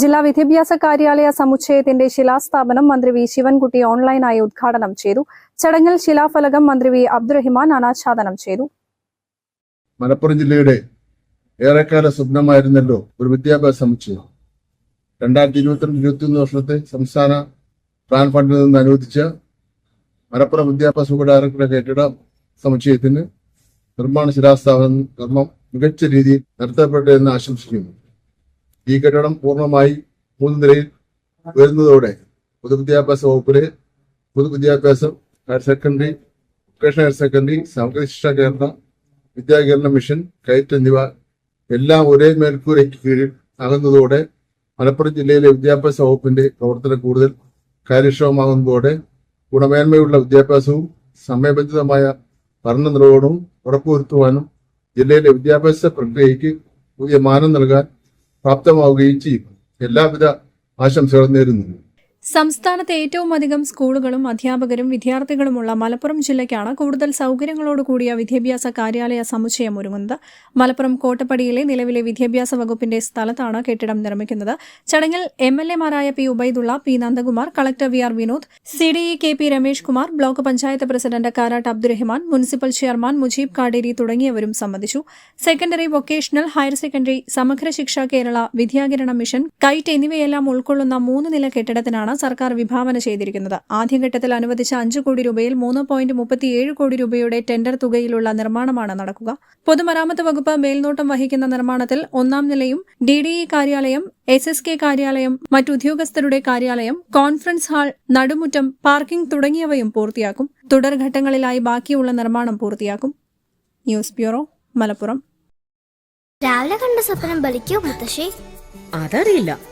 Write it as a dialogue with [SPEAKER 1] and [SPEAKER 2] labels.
[SPEAKER 1] ജില്ലാ വിദ്യാഭ്യാസ കാര്യാലയ സമുച്ചയത്തിന്റെ ശിലാസ്ഥാപനം മന്ത്രി വി ശിവൻകുട്ടി ഓൺലൈനായി ഉദ്ഘാടനം ചെയ്തു. ചടങ്ങിൽ ശിലാഫലകം മന്ത്രി വി അബ്ദുറഹിമാൻ അനാച്ഛാദനം ചെയ്തു.
[SPEAKER 2] മലപ്പുറം ജില്ലയുടെ ഏറെക്കാല സ്വപ്നമായിരുന്നല്ലോ ഒരു വിദ്യാഭ്യാസ സമുച്ചയം. രണ്ടായിരത്തി ഇരുപത്തിരണ്ട് ഇരുപത്തിയൊന്ന് വർഷത്തെ സംസ്ഥാന പ്ലാൻ ഫണ്ടിൽ നിന്ന് അനുവദിച്ച മലപ്പുറം വിദ്യാഭ്യാസ വകുപ്പ് ഡയറക്ടറുടെ കെട്ടിട സമുച്ചയത്തിന് നിർമ്മാണ ശിലാസ്ഥാപന കർമ്മം മികച്ച രീതിയിൽ നടത്തപ്പെട്ടു എന്ന് ആശംസിക്കുന്നു. ഈ കെട്ടിടം പൂർണമായി മൂന്ന് നിലയിൽ വരുന്നതോടെ പൊതുവിദ്യാഭ്യാസ വകുപ്പിലെ പൊതുവിദ്യാഭ്യാസം higher secondary vocational higher secondary Samagra Shiksha Kerala വിദ്യാകരണ mission കയറ്റ് എന്നിവ എല്ലാം ഒരേ മേൽക്കൂരയ്ക്ക് കീഴിൽ ആകുന്നതോടെ മലപ്പുറം ജില്ലയിലെ വിദ്യാഭ്യാസ വകുപ്പിന്റെ പ്രവർത്തനം കൂടുതൽ കാര്യക്ഷമമാകുന്നതോടെ ഗുണമേന്മയുള്ള വിദ്യാഭ്യാസവും സമയബന്ധിതമായ പഠന നിർവഹണവും ഉറപ്പുവരുത്തുവാനും ജില്ലയിലെ വിദ്യാഭ്യാസ പ്രക്രിയയ്ക്ക് പുതിയ മാനം നൽകാൻ പ്രാപ്തമാവുകയും ചെയ്യും. എല്ലാവിധ ആശംസകളും നേരുന്നു.
[SPEAKER 1] സംസ്ഥാനത്തെ ഏറ്റവും അധികം സ്കൂളുകളും അധ്യാപകരും വിദ്യാർത്ഥികളുമുള്ള മലപ്പുറം ജില്ലയ്ക്കാണ് കൂടുതൽ സൗകര്യങ്ങളോട് കൂടിയ വിദ്യാഭ്യാസ കാര്യാലയ സമുച്ചയം ഒരുങ്ങുന്നത്. മലപ്പുറം കോട്ടപ്പടിയിലെ നിലവിലെ വിദ്യാഭ്യാസ വകുപ്പിന്റെ സ്ഥലത്താണ് കെട്ടിടം നിർമ്മിക്കുന്നത്. ചടങ്ങിൽ M L എമാരായ P Ubaidulla P Nandakumar collector V R Vinod C D E K P Ramesh Kumar block panchayat president Karat Abdurahman municipal chairman Mujeeb Kaderi തുടങ്ങിയവരും സംബന്ധിച്ചു. Secondary vocational higher secondary Samagra Shiksha Kerala വിദ്യാകിരണ mission KITE എന്നിവയെല്ലാം ഉൾക്കൊള്ളുന്ന മൂന്ന് നില കെട്ടിടത്തിനാണ് സർക്കാർ വിഭാവന ചെയ്തിരിക്കുന്നത്. ആദ്യഘട്ടത്തിൽ അനുവദിച്ച അഞ്ച് കോടി രൂപയിൽ മൂന്ന് പോയിന്റ് മുപ്പത്തിയേഴ് കോടി രൂപയുടെ ടെൻഡർ തുകയിലുള്ള നിർമ്മാണമാണ് നടക്കുക. പൊതുമരാമത്ത് വകുപ്പ് മേൽനോട്ടം വഹിക്കുന്ന നിർമ്മാണത്തിൽ ഒന്നാം നിലയും ഡി ഡി ഇ കാര്യാലയം എസ് എസ് കെ കാര്യാലയം മറ്റുദ്യോഗസ്ഥരുടെ കാര്യാലയം കോൺഫറൻസ് ഹാൾ നടുമുറ്റം പാർക്കിംഗ് തുടങ്ങിയവയും പൂർത്തിയാക്കും. തുടർഘട്ടങ്ങളിലായി ബാക്കിയുള്ള നിർമ്മാണം പൂർത്തിയാക്കും. News bureau Malappuram.
[SPEAKER 3] രാവിലെ കണ്ട സ്വപ്നം ബലിക്കോ മുത്തശ്ശേ?
[SPEAKER 4] അതറിയില്ല.